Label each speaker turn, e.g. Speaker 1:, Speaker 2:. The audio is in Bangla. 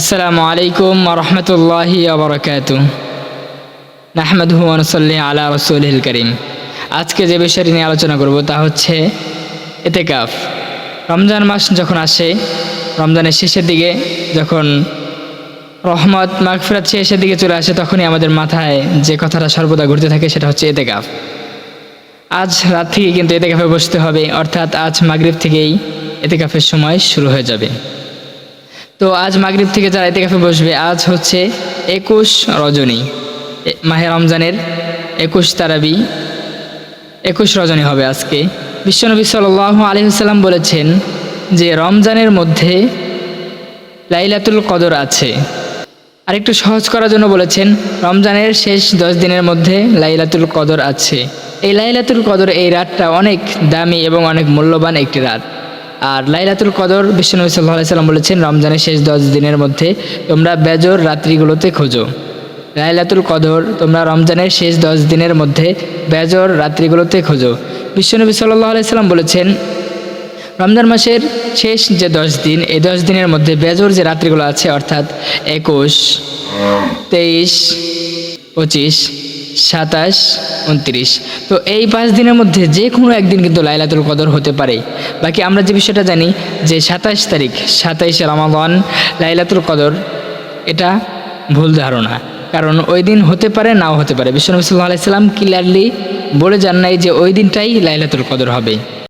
Speaker 1: আসসালামু আলাইকুম রহমতুল্লাহি আবরকাত নাহমদহু আনসল্লি আলা রসুল করিম। আজকে যে বিষয়টি নিয়ে আলোচনা করব তা হচ্ছে এতেকাফ রমজান মাস যখন আসে, রমজানের শেষের দিকে যখন রহমত, মাগফিরাত শেষের দিকে চলে আসে, তখনই আমাদের মাথায় যে কথাটা সর্বদা ঘুরতে থাকে সেটা হচ্ছে এতেকাফ আজ রাত থেকে কিন্তু এতেকাফে বসতে হবে, অর্থাৎ আজ মাগরিব থেকেই এতেকাফের সময় শুরু হয়ে যাবে। তো আজ মাগরিব থেকে যারা এতে এতেকাফে বসবে, আজ হচ্ছে একুশ রজনী। মাহে রমজানের একুশ তারাবি। একুশ রজনী হবে আজকে। বিশ্বনবী সাল আলহিসাল্লাম বলেছেন যে রমজানের মধ্যে লাইলাতুল কদর আছে। আরেকটু সহজ করার জন্য বলেছেন, রমজানের শেষ দশ দিনের মধ্যে লাইলাতুল কদর আছে। এই লাইলাতুল কদর এই রাতটা অনেক দামি এবং অনেক মূল্যবান একটি রাত। আর লাইলাতুল কদর বিশ্বনবী সাল্লাহ সাল্লাম বলেছেন, রমজানের শেষ দশ দিনের মধ্যে তোমরা বেজর রাত্রিগুলোতে খোঁজো। লাইলাতুল কদর তোমরা রমজানের শেষ দশ দিনের মধ্যে বেজর রাত্রিগুলোতে খোঁজো। বিশ্বনবী সাল্লাহ আলাইসাল্লাম বলেছেন, রমজান মাসের শেষ যে দশ দিন, এই দশ দিনের মধ্যে বেজর যে রাত্রিগুলো আছে, অর্থাৎ একুশ, তেইশ, পঁচিশ সাতাশ, উনত্রিশ। তো এই পাঁচ দিনের মধ্যে যে কোনো একদিন কিন্তু লাইলাতুল কদর হতে পারে। বাকি আমরা যে বিষয়টা জানি যে সাতাশ তারিখ, সাতাইশে রামাগন লাইলাতুল কদর, এটা ভুল ধারণা। কারণ ওই দিন হতে পারে, নাও হতে পারে। বিশ্বনবী সাল্লাহ আলাইসাল্লাম ক্লিয়ারলি বলে যান নাই যে ওই দিনটাই লাইলাতুল কদর হবে।